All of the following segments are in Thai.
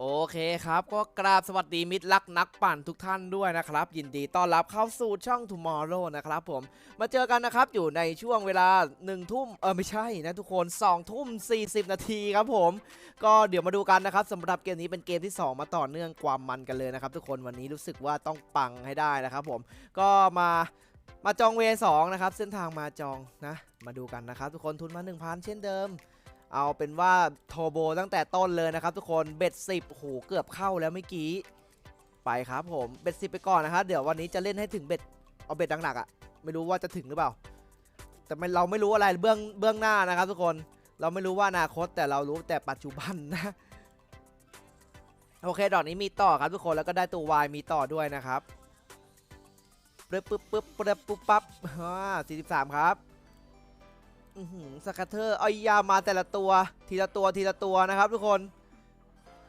โอเคครับ ก็กราบสวัสดีมิตรรักนักปั่นทุกท่านด้วยนะครับ ยินดีต้อนรับเข้าสู่ช่อง Tomorrow นะครับผมมาเจอกันนะครับอยู่ในช่วงเวลา1ทุ่มเออไม่ใช่นะทุกคน2ทุ่ม40 นาทีครับผม ก็เดี๋ยวมาดูกันนะครับสำหรับเกมนี้เป็นเกมที่ 2 มาต่อเนื่องความมันกันเลยนะครับทุกคนวันนี้รู้สึกว่าต้องปังให้ได้นะครับผมก็มามาจองเวสองนะครับเส้นทางมาจองนะมาดูกันนะครับทุกคนทุนมา 1,000 เช่นเดิม เอาเป็นว่าโทโบตั้งแต่ต้นเลยนะครับทุกคนเบ็ดสิบโหเกือบเข้าแล้วเมื่อกี้ไปครับผมเบ็ดสิบไปก่อนนะครับเดี๋ยววันนี้จะเล่นให้ถึงเบ็ดเอาเบ็ดหนักๆอะ่ะไม่รู้ว่าจะถึงหรือเปล่า แต่เราไม่รู้อะไรเบื้องเบื้องหน้านะครับทุกคนเราไม่รู้ว่าอนาคตแต่เรารู้แต่ปัจจุบันนะโอเคดอกนี้มีต่อครับทุกคนแล้วก็ได้ตัววายมีต่อด้วยนะครับปึ๊บปึ๊บปึ๊บปึ๊บปุ๊บปั๊บอ่าสี่สิบสามครับ สกัตเตอร์เอายามาแต่ละตัว ทีละตัวทีละตัวนะครับทุกคน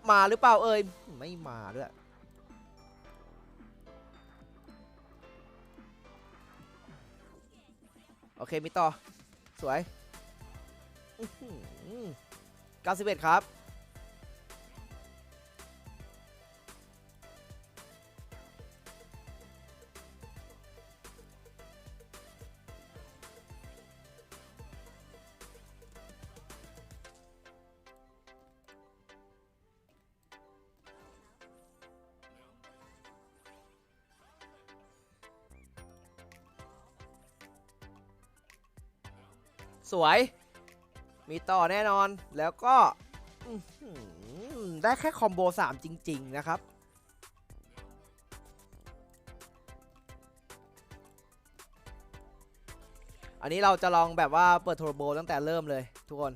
มาหรือเปล่าเอ่ยไม่มาด้วยโอเคมีต่อ สวยอื้อหือ91ครับ สวย มีต่อแน่นอนแล้วก็ได้แค่คอมโบ 3 จริง ๆ นะครับ อันนี้เราจะลองแบบว่าเปิดโทรโบตั้งแต่เริ่มเลยทุกคน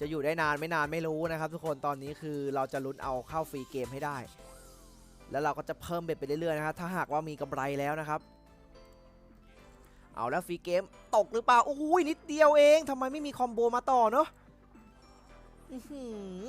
จะอยู่ได้นานไม่นานไม่รู้นะครับ ทุกคนตอนนี้คือเราจะลุ้นเอาเข้าฟรีเกมให้ได้ แล้วเราก็จะเพิ่มเบ็ดไปเรื่อยๆนะครับถ้าหากว่ามีกำไรแล้วนะครับ เอาแล้วฟรีเกมตกหรือเปล่าโอ้โหนิดเดียวเองทำไมไม่มีคอมโบมาต่อเนาะอื้อหือ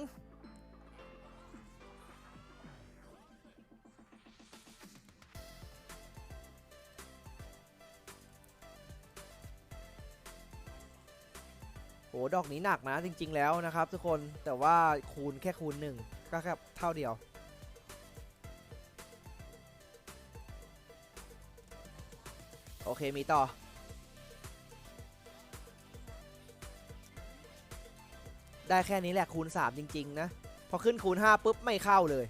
โหดอกนี้หนักนะจริง ๆ แล้วนะครับ ทุกคนแต่ว่าคูณแค่คูณหนึ่งก็แค่เท่าเดียวโอเคมีต่อ ได้แค่นี้แหละคูณ 3 จริง ๆ นะ พอขึ้นคูณ 5 ปุ๊บ ไม่เข้าเลย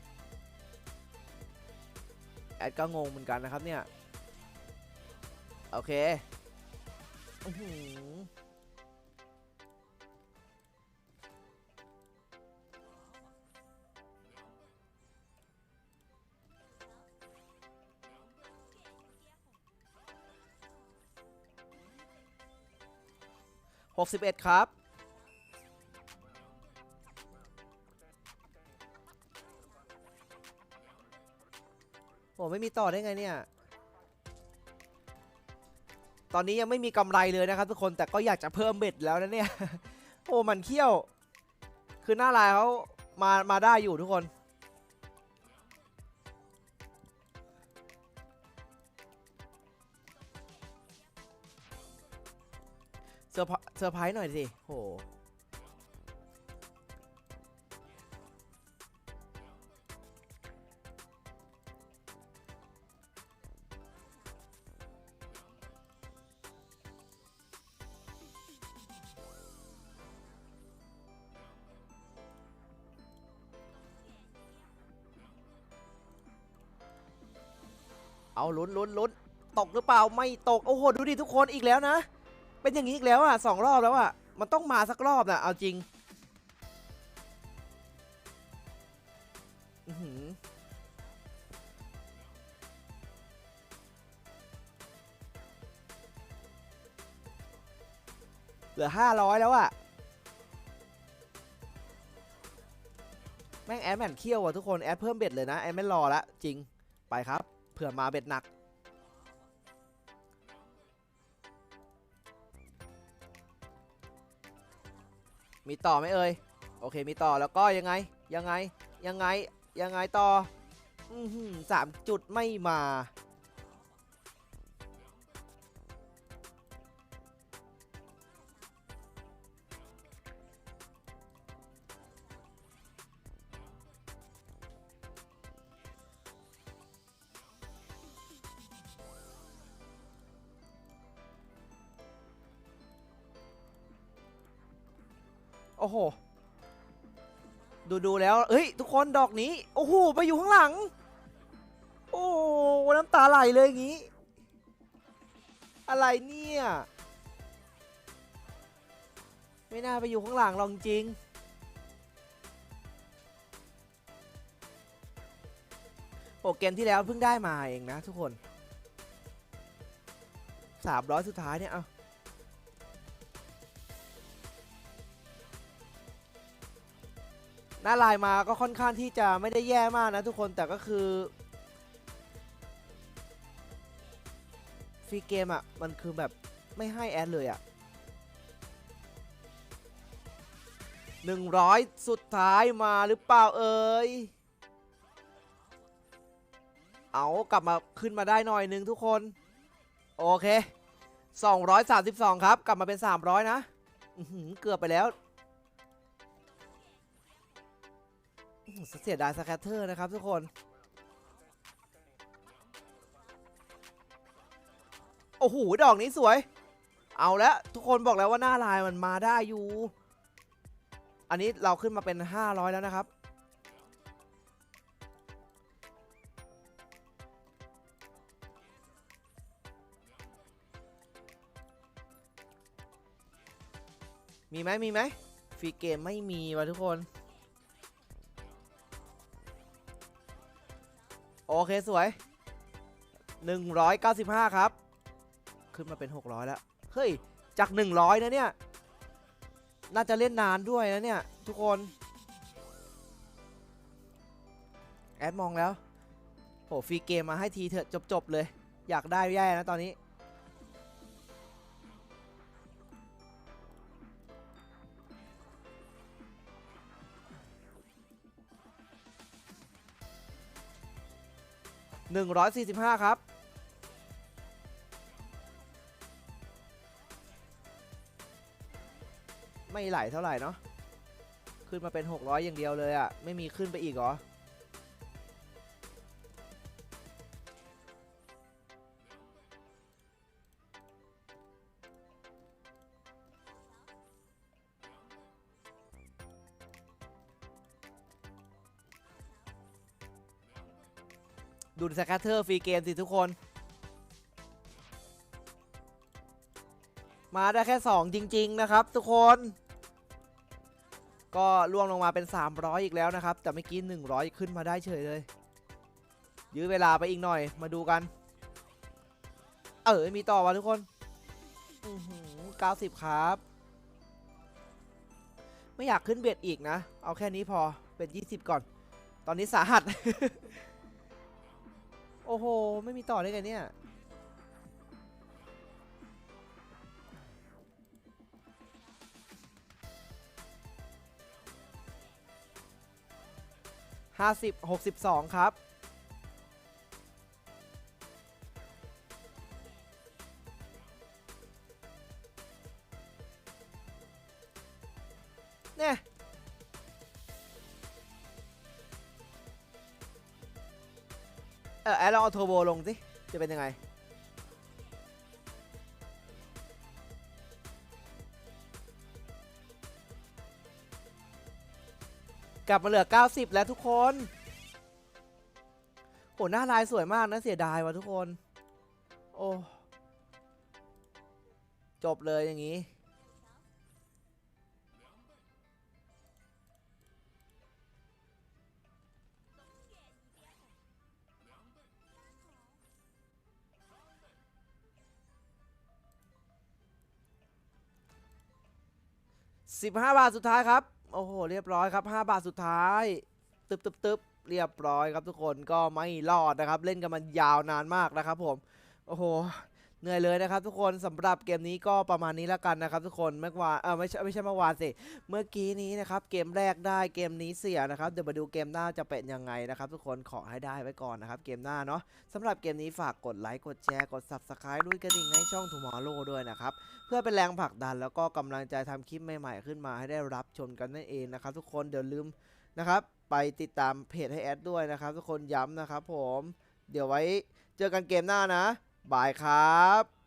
แอดก็งงเหมือนกันนะครับเนี่ย โอเคอหกสิบเอ็ดครับ โอ้ไม่มีต่อได้ไงเนี่ย ตอนนี้ยังไม่มีกำไรเลยนะครับทุกคนแต่ก็อยากจะเพิ่มเบ็ดแล้วนะเนี่ย โอ้มันเขี้ยว คือหน้าลายเขามา มาได้อยู่ทุกคน เซอร์ไพรเซอร์ไพรส์หน่อยสิโห เอาลุ้นลุ้นลุ้นตกหรือเปล่าไม่ตก โอ้โห ดูดิทุกคนอีกแล้วนะ เป็นอย่างนี้อีกแล้วอะสองรอบแล้วอะ มันต้องมาสักรอบนะเอาจริงอือหือเหลือห้าร้อยแล้วอะแม่งแอดแมนเคี่ยวอะทุกคน แอดเพิ่มเบ็ดเลยนะ แอดไม่รอละจริงไปครับ ผื่อมาเบ็ดหนัก มีต่อไหมเอ่ยโอเคมีต่อแล้วก็ยังไงยังไงยังไงยังไงต่ออือหือสามจุดไม่มา โอ้โห ดูดูแล้วเฮ้ย ทุกคนดอกนี้ โอ้โห ไปอยู่ข้างหลัง โอ้น้ำตาไหลเลยอย่างนี้ อะไรเนี่ย ไม่น่าไปอยู่ข้างหลังหรอกจริง โอ้เกมที่แล้วเพิ่งได้มาเองนะทุกคนสามร้อยสุดท้ายเนี่ย เอา หน้าลายมาก็ค่อนข้างที่จะไม่ได้แย่มากนะทุกคนแต่ก็คือฟรีเกมอะมันคือแบบไม่ให้แอดเลยอะหนึ่งร้อยสุดท้ายมาหรือเปล่าเอ่ยเอากลับมาขึ้นมาได้หน่อยนึงทุกคน โอเค 232 ครับ กลับมาเป็น 300 นะอื้อหือเกือบไปแล้ว เสียดายสแคตเตอร์นะครับทุกคน โอ้โห ดอกนี้สวย เอาแล้วทุกคนบอกแล้วว่าหน้าลายมันมาได้อยู่ อันนี้เราขึ้นมาเป็น 500 แล้วนะครับ มีไหมมีไหมฟรีเกมไม่มีว่ะทุกคน โอเคสวย 195 ครับ ขึ้นมาเป็น 600 แล้ว เฮ้ย จาก 100 นะเนี่ย น่าจะเล่นนานด้วยนะเนี่ย ทุกคน แอดมองแล้วโหฟรีเกมมาให้ทีเถอะจบๆเลย อยากได้แย่นะตอนนี้ 145 ครับ ไม่ไหลเท่าไหร่เนาะขึ้นมาเป็น 600 อย่างเดียวเลยอะ่ะ ไม่มีขึ้นไปอีกเหรอ ดูสแคตเตอร์ฟรีเกมสิทุกคน มาได้แค่ 2 จริง ๆ นะครับ ทุกคน ก็ล่วงลงมาเป็น 300 อีกแล้วนะครับ แต่เมื่อกี้ 100 ขึ้นมาได้เฉยเลย ยื้อเวลาไปอีกหน่อยมาดูกัน เออมีต่อวะทุกคนอือหือ90 ครับ ไม่อยากขึ้นเบ็ดอีกนะ เอาแค่นี้พอเป็น 20 ก่อน ตอนนี้สาหัส โอ้โห ไม่มีต่อได้ไงเนี่ย ห้าสิบหกสิบสองครับ เนี่ย เออแอดลองเอาโทโบลงสิจะเป็นยังไงกลับมาเหลือ 90 แล้วทุกคน โห หน้าลายสวยมากนะ เสียดายว่ะทุกคน โอ้ จบเลยอย่างนี้ 15 บาทสุดท้ายครับ โอ้โห เรียบร้อยครับ 5 บาทสุดท้าย ตึบตึบตึบเรียบร้อยครับทุกคนก็ไม่รอดนะครับ เล่นกันมันยาวนานมากนะครับผม โอ้โห เหนื่อยเลยนะครับทุกคนสำหรับเกมนี้ก็ประมาณนี้แล้วกันนะครับ ทุกคนเมื่อวานเออไม่ใช่ไม่ใช่เมื่อวานสิเมื่อกี้นี้นะครับเกมแรกได้เกมนี้เสียนะครับเดี๋ยวมาดูเกมหน้าจะเป็นยังไงนะครับ ทุกคนขอให้ได้ไว้ก่อนนะครับเกมหน้าเนาะสำหรับเกมนี้ฝากกดไลค์กดแชร์กด subscribe ด้วยกระดิ่งให้ช่อง Tomorrow ด้วยนะครับเพื่อเป็นแรงผลักดันแล้วก็กำลังใจทำคลิปใหม่ๆขึ้นมาให้ได้รับชมกันนั่นเองนะครับทุกคนเดี๋ยวลืมนะครับไปติดตามเพจให้แอดด้วยนะครับ ทุกคนย้ำนะครับผมเดี๋ยวไว้เจอกันเกมหน้านะ บายครับ